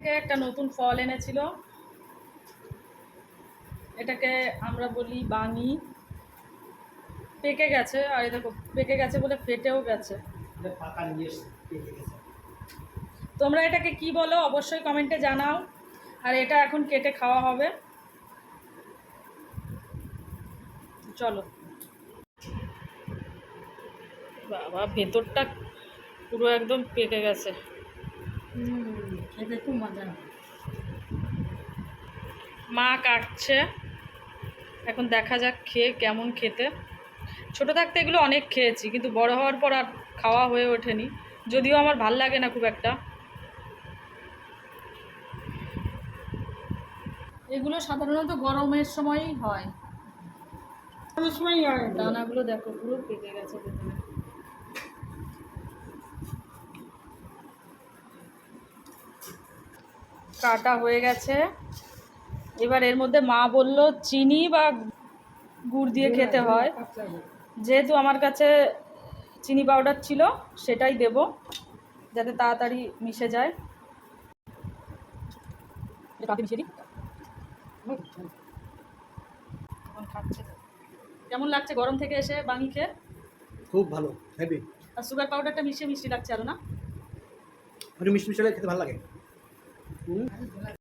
থেকে একটা নতুন ফল এনেছিল। এটাকে আমরা বলি বাঙি পেকে গেছে আর দেখো পেকে গেছে বলে ফেটেও গেছে। তোমরা এটাকে কি বলো অবশ্যই কমেন্টে জানাও। আর এটা এখন কেটে খাওয়া হবে। চলো। বাবা ভেতরটা পুরো একদম পেকে গেছে। খেতে খুব মজা। হয় মা কাটছে। এখন দেখা যাক খেয়ে কেমন খেতে। ছোট থাকতে এগুলো অনেক খেয়েছি কিন্তু বড় হওয়ার পর আর খাওয়া হয়ে ওঠেনি। যদিও আমার ভালো লাগে না খুব একটা। এগুলো সাধারণত গরমের সময়ই হয়। সময় দানাগুলো দেখো পুরো পেকে গেছে ভেতরে। কাটা হয়ে গেছে। এবার এর মধ্যে মা বলল চিনি বা গুড় দিয়ে খেতে হয়। যেহেতু আমার কাছে চিনি পাউডার ছিল সেটাই দেব যাতে তাড়াতাড়ি মিশে যায়। দিই কেমন লাগছে গরম থেকে এসে বাঙি খেয়ে? খুব ভালো হেভি আর সুগার পাউডারটা মিশিয়ে মিষ্টি লাগছে আরও না? মিষ্টি মিষ্টি খেতে ভালো লাগে। 你们还